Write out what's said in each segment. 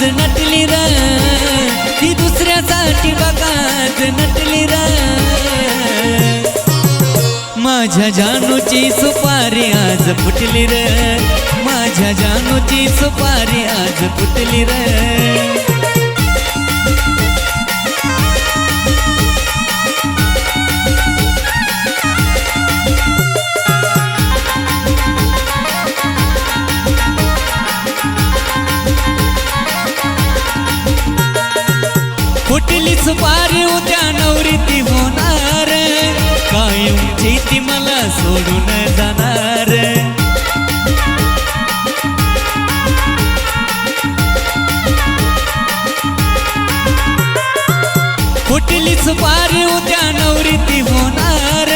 बघाच नटली र ती दुसऱ्यासाठी बघाच नटली र. माझ्या जानूची सुपारी आज फुटली र माझ्या जानूची सुपारी आज फुटली र. सुपारी उद्या नवरी ती होणार. कायमची ती मला सोडून जाणार. फुटली सुपारी उद्या नवरी ती होणार.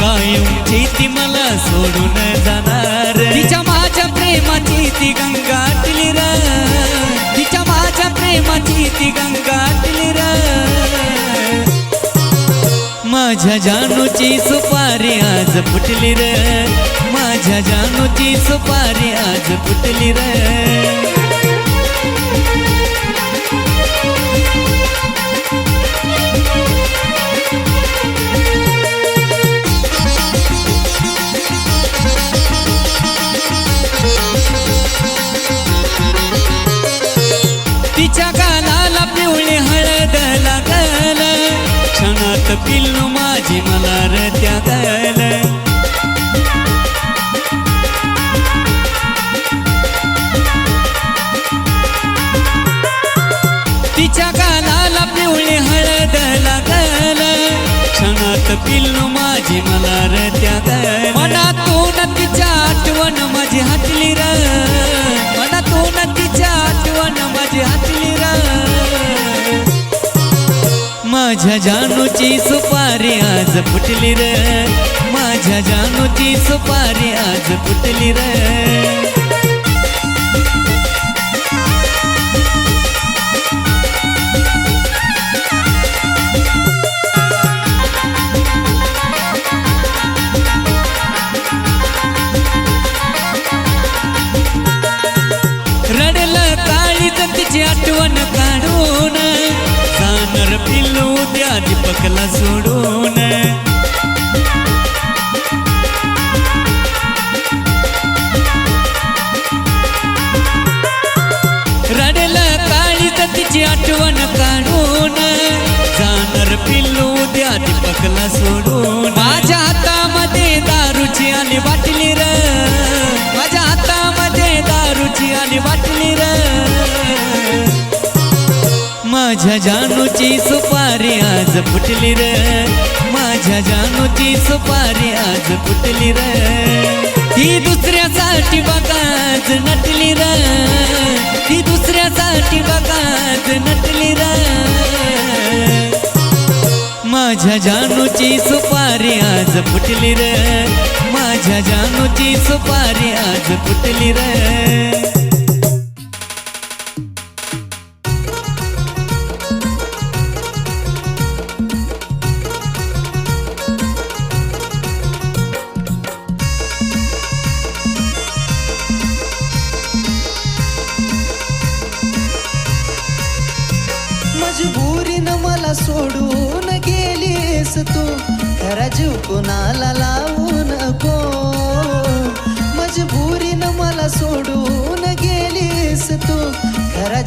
कायमची ती मला सोडून जाणार. तिच्या माझ्या प्रेमाची ती गंगाटली र प्रेमाची ती गंगाटली र. माझ्या जानूची सुपारी आज फुटली र. माझ्या जानूची सुपारी आज फुटली र. पिल्लू माझी मला रत्या त्या तिच्या कानाला पिवळी हळद लागल क्षणात पिल्लू माझी मला र माझ्या जानूची सुपारी आज फुटली र. माझ्या जानूची सुपारी आज फुटली र. जाणार पिल्लू द्या दीपकला सोडून. रडलं काळी तिची आठवण काढून. जाणार पिल्लू द्या दीपकला सोडून. सुपारी आज फुटली र. माझ्या जानूची सुपारी आज फुटली र. ती दुसऱ्यासाठी बघाच नटली र. ती दुसऱ्यासाठी बघाच नटली र. माझ्या जानूची सुपारी आज फुटली र. माझ्या जानूची सुपारी आज फुटली र.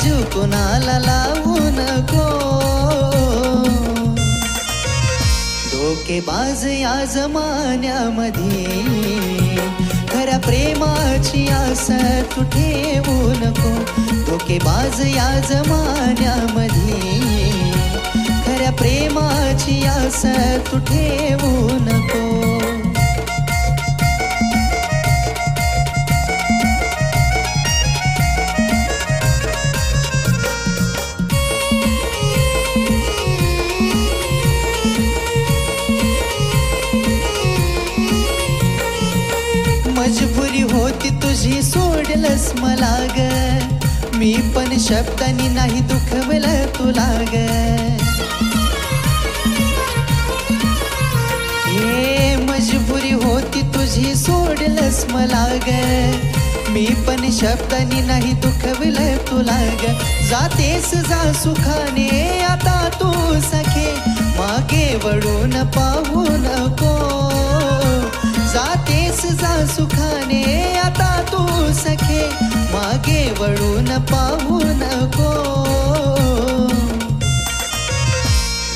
बाजू कुणाला लावू नको? धोकेबाज या जमान्यामध्ये खऱ्या प्रेमाची आस तू ठेवू नको? धोकेबाज या जमान्यामध्ये खऱ्या प्रेमाची आस तू ठेवू नको? सोडलस मला ग मी पण शब्दानी नाही दुखवलं तुला ग. हे मजबुरी होती तुझी सोडलंस मला ग. मी पण शब्दानी नाही दुखवलं तुला ग. जातेस जा सुखाने आता तू सखे. मागे वळून पाहू नको. जातेस जा सुखाने. आता तू सखे मागे वळून पाहू नको.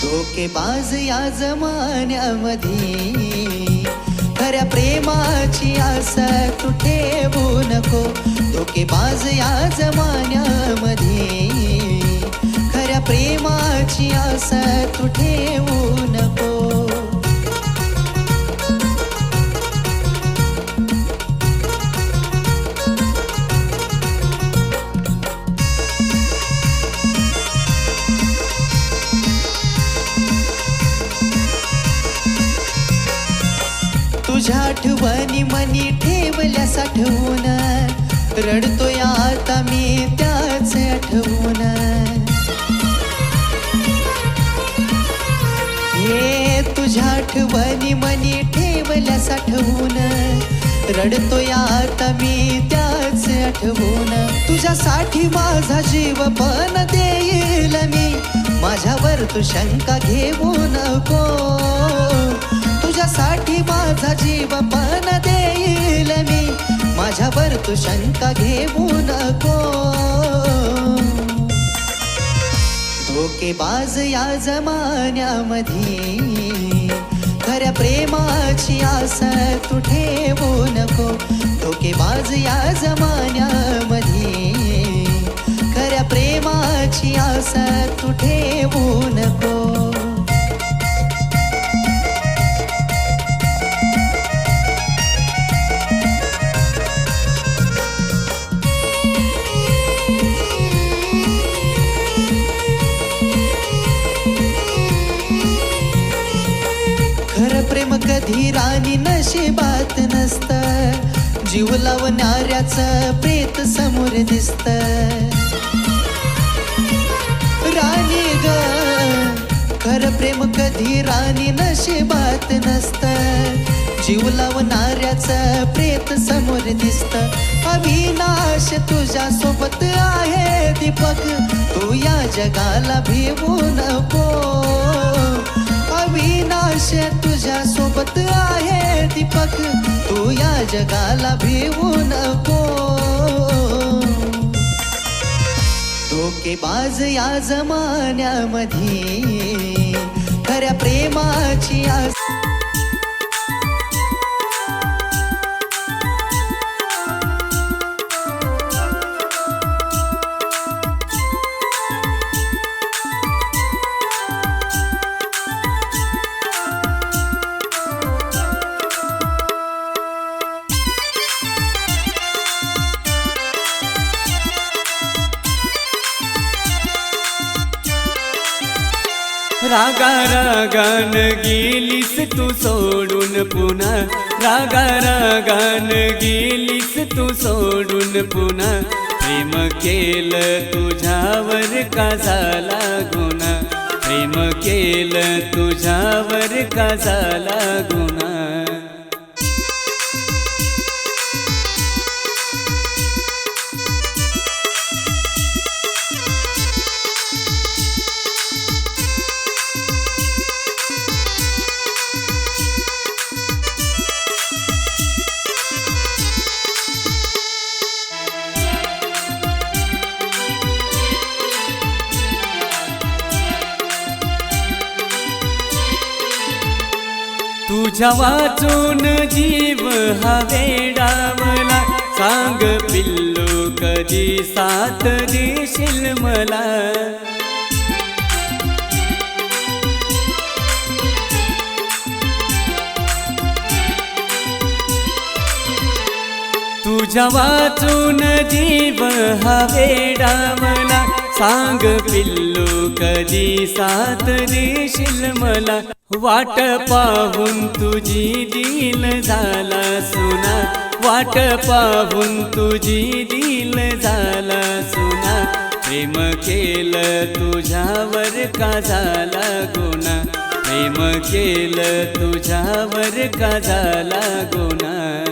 धोकेबाज या जमान्यामध्ये खऱ्या प्रेमाची आस तू ठेवू नको. धोकेबाज या रडतोय आता मी त्याच आठवून तुझ्यासाठी माझा जीव पण देईल मी. माझ्यावर तू शंका घेऊ नको. तुझ्यासाठी माझा जीव पण देईल मी. माझ्यावर तू शंका घेऊ नको. धोकेबाज या जमान्यामध्ये खऱ्या प्रेमाची आस तू ठेवू नको. धोकेबाज या जमान्यामध्ये. खऱ्या प्रेमाची आस तू ठेवू नको. अशी बात नसत. जीव लावणाऱ्याच प्रेत समोर दिसत. राणी ग खर प्रेम कधी राणी नशिबात नसत. जीव लावणाऱ्याच प्रेत समोर दिसत. अविनाश तुझ्या सोबत आहे दीपक. तू या जगाला भिवू नको. अविनाश तुझ्या सोबत आहे. दीपक तू या जगाला भिवू नको. धोकेबाज या जमान्यामध्ये खऱ्या प्रेमाची आस रागा रागान गेलीस तू सोडून पुन्हा. रागा रागान गेलीस तू सोडून पुन्हा. प्रेम केलं तुझ्यावर का झाला गुन्हा? प्रेम केलं तुझ्यावर का झाला गुन्हा? तुझ्या वाचून जीव हा वेडावला सांग पिल्लू कधी साथ देशील मला? तुझ्या वाचून जीव हा वेडावला सांग पिल्लू कधी साथ देशील मला? वाट पाहून तुझी दिल झाला सुना. वाट पाहून तुझी दिल झाला सुना. प्रेम केलं तुझ्यावर का झाला गुन्हा प्रेम केलं तुझ्यावर का झाला गुन्हा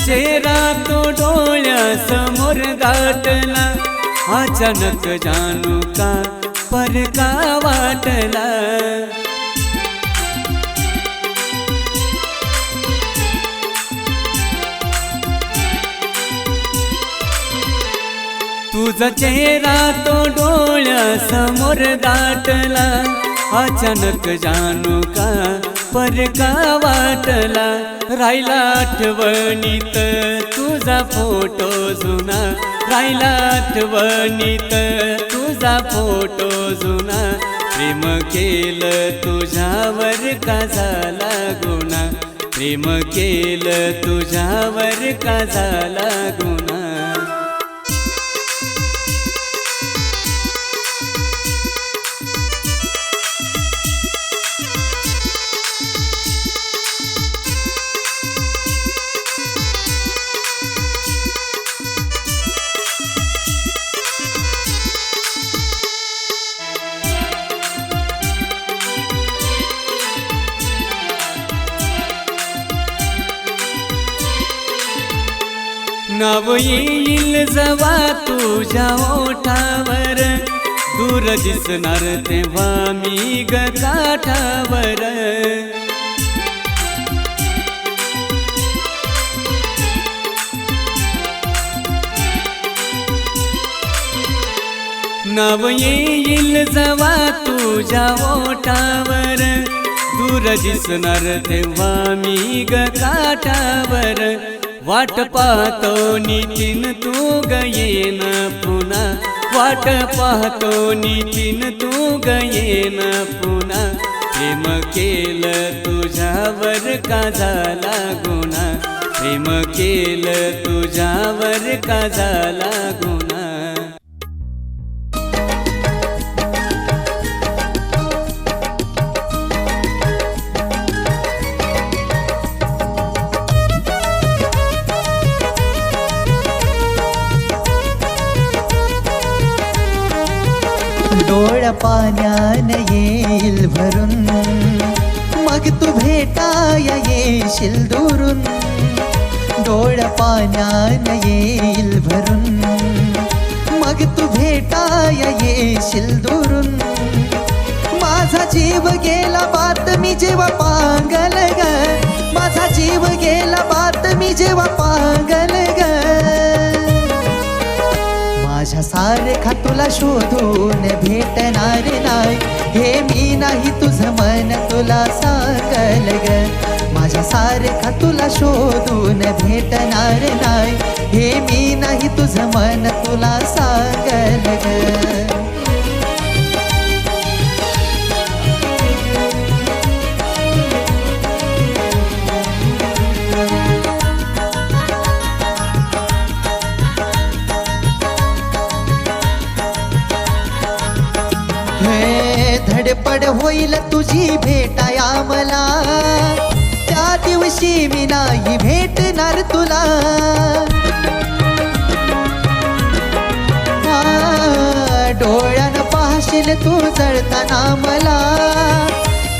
तुझा चेहरा तो डोळ्यासमोर दाटला अचानक जाणू का परका वाटला. तुझा चेहरा तो डोळ्यासमोर दाटला अचानक जाणू का परका वाटला राहिला आठवणीत. तुझा फोटो जुना. राहिला आठवणीत. तुझा फोटो जुना. प्रेम केलं तुझ्यावर का झाला गुणा प्रेम केलं तुझ्यावर का झाला गुणा नाव येईल जवा तुझ्या ओठावर? दूर दिसणार तेव्हा मी ग काठावर. नाव येईल जवा तुझ्या ओठावर. दूर दिसणार तेव्हा मी ग काठावर. वाट पाहतो नितीन तू गयेन पुन्हा. वाट पाहतो नितीन तू गयेन पुन्हा. प्रेम केलं तुझ्यावर का झाला गुन्हा? प्रेम केलं तुझ्यावर का झाला गुन्हा? डोळ पाण्यान येईल भरून. मग तू भेटाय येशील दुरून. डोळ पाण्यान येईल भरून. मग तू भेटाय येशील दुरून. माझा जीव गेला बात मी जेव्हा पांगल ग. माझा जीव गेला बात मी जेव्हा पांगल ग. माझ्या तुला शोधून भेटणार नाही. हे मी नाही तुझं मन तुला सांगल ग. माझ्या सारेखा तुला शोधून भेटणार नाही. हे मी नाही तुझं मन तुला सांगल ग. धडपड होईल तुझी भेटाया मला. त्या दिवशी मी नाही भेटणार तुला. डोळ्यानं पाहशील तू जळताना मला.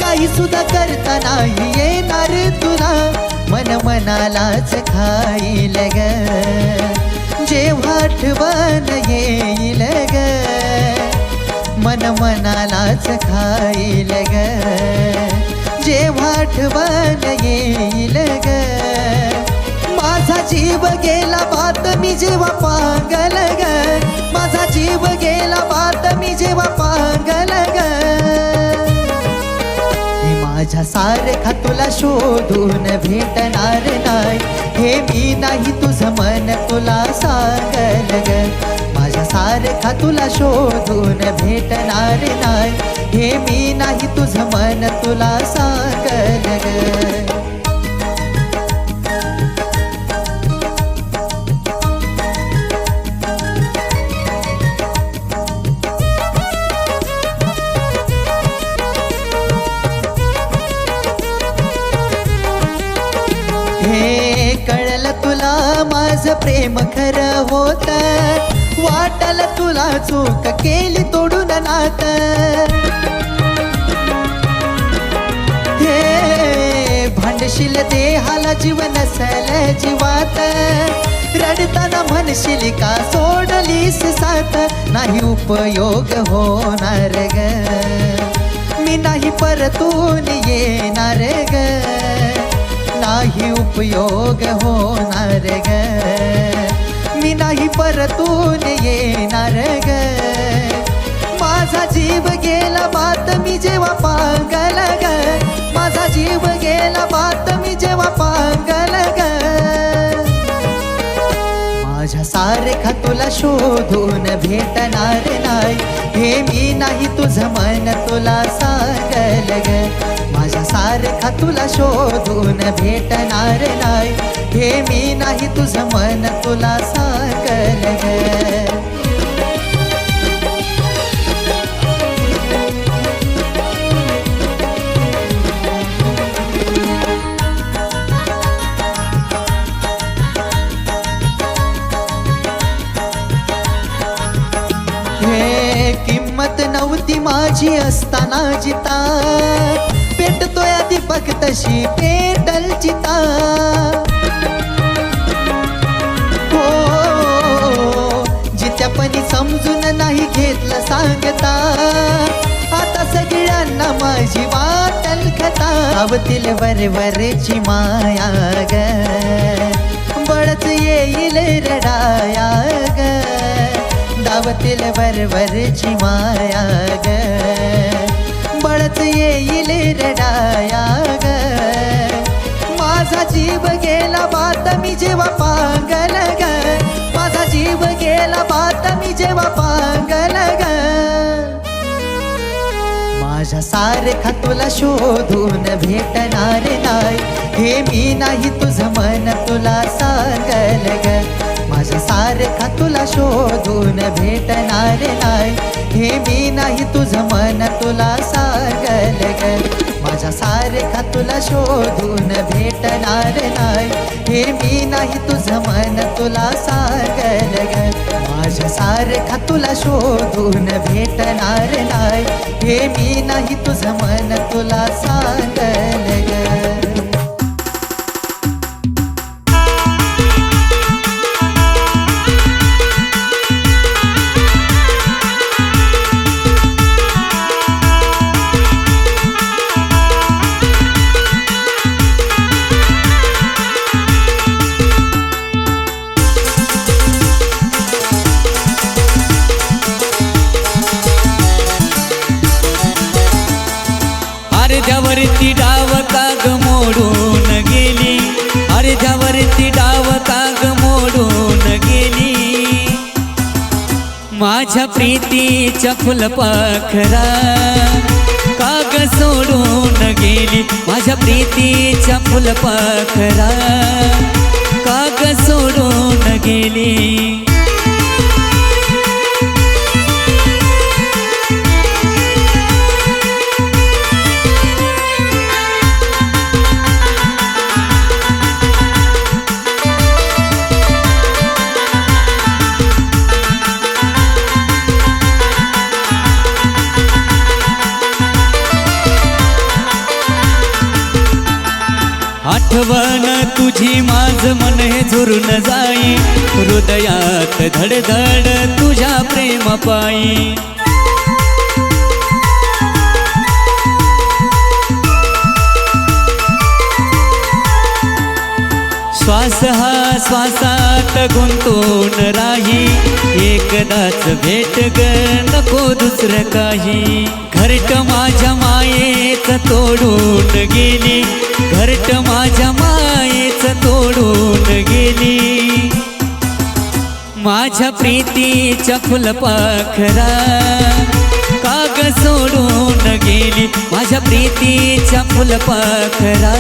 काही सुद्धा करता नाही येणार तुला. मन मनालाच खाईल ग. जेव्हा आठवण येईल ग. मन मनालाच खाईल ग. जेव्हा आठवण येईल ग. माझा जीव गेला बात मी जेव्हा पांगल ग. माझा जीव गेला बात मी जेव्हा पांगल ग. माझ्या सारखा तुला शोधून भेटणार नाही. हे मी नाही तुझं मन तुला सांगल ग. माझ्या सारखा तुला शोधून भेटणार नाही. हे मी नाही तुझं मन तुला सांगल हे कळलं तुला माझं प्रेम खरं होतं? चूक केली तोडून नात. हे भांडशील म्हणशील देहाला जीव नसल जीवात. रडताना म्हणशील का सोडलीस सात? नाही उपयोग होणार ग. मी नाही परतून येणार ग. नाही उपयोग होणार ग. मी नाही परतून येणार ग. माझा जीव गेला बात मी जेव्हा पागल ग. माझा जीव गेला बात मी जेव्हा पागल ग. माझ्या सारखा तुला शोधून भेटणार नाही. हे मी नाही तुझं मन तुला सांगल ग. माझ्या सारखा तुला शोधून भेटणार नाही. हे मी नाही तुझं मन तुला सांगल किंमत नव्हती माझी असताना जिता. पेटतोय दीपक तशी पेटल चिता. हो जित्यापणी समजून नाही घेतलं सांगता. आता सगळ्यांना माझी वाटल कथा आवतील वरवरची माया ग. बळच येईल रडाया ग. दावतील वरवरची माया ग. पळत येईल रडाया ग माझा जीव गेला बात मी जेव्हा पांगल ग. माझा जीव गेला बात मी जेव्हा पांगल ग. माझ्या सारखा तुला शोधून भेटणार नाही. हे मी नाही तुझं मन तुला सांगल ग. माझ्या सारखा तुला शोधून भेटणार नाही. हे मी नाही तुझं मन तुला सागल ग माझ्या सारखा तुला शोधून भेटणार नाही. हे मी नाही तुझं मन तुला सागल ग माझ्या सारखा तुला शोधून भेटणार नाही. हे मी नाही तुझं मन तुला सांगल माझ्या प्रीतीच्या फुलपाखरा काग सोडून गेली माझ्या प्रीतीच्या फुलपाखरा काग सोडून गेली. आठवण तुझी माझ मन हे झुरून जाई. हृदयात धडधड तुझ्या प्रेम पायी श्वास हा श्वासात गुंतून राही. एकदाच भेट ग नको दुसरं काही. घरट माझ्या मायेत तोडून गेली. घरट माझ्या मायेच तोडून गेली. माझ्या प्रीतीच्या फुलपाखरा काग सोडून गेली. माझ्या प्रीतीच्या फुलपाखरा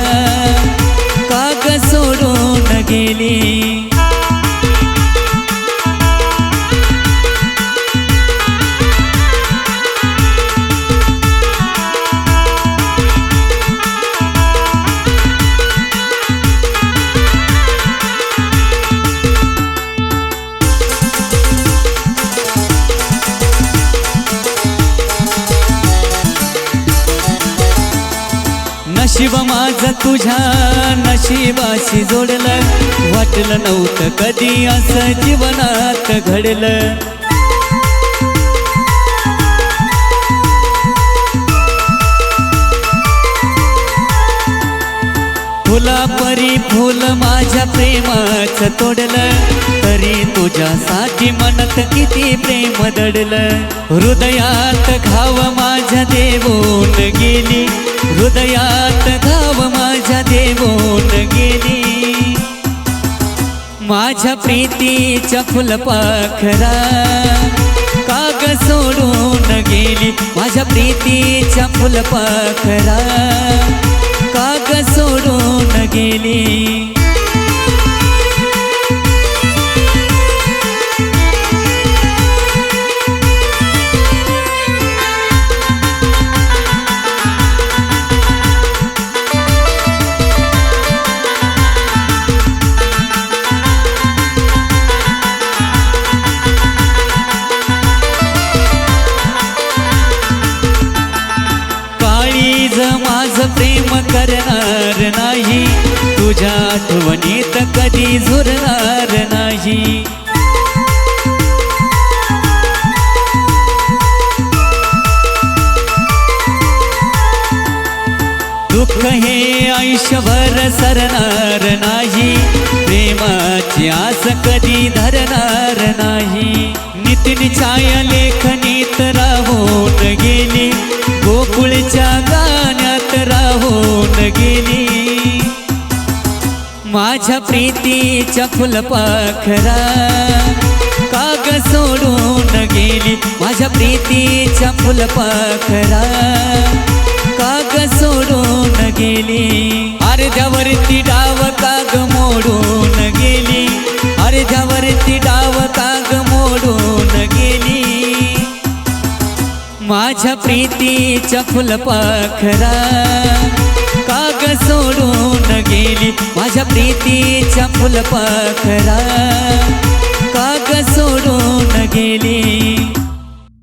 तुझ्या नशिबाशी जोडलं. वाटलं नव्हतं कधी असं जीवनात घडलं. फुला परी फुल माझ्या प्रेमाचं तोडलं. तरी तुझ्यासाठी म्हणत किती प्रेम दडलं. हृदयात घाव माझ्या देवून गेली. हृदयात घाव माझ्या देवून गेली. माझ्या प्रीतीच्या फुलपाखरा काग सोडून गेली. माझ्या प्रीतीच्या फुलपाखरा काग सोडून गेली. आस कधी धरणार नाही. नितीन छाया लेखनीत राहून गेली. गोकुळच्या गाण्यात राहून गेली. माझ्या प्रीतीच्या फुलपाखरा काग सोडून गेली. माझ्या प्रीतीच्या फुलपाखरा काग सोडून गेली. अर्ध्यावरती डाव काग मोडून माझ्या प्रीतीच्या फुलपाखरा काग सोडून गेली माझ्या प्रीतीच्या फुलपाखरा काग सोडून गेली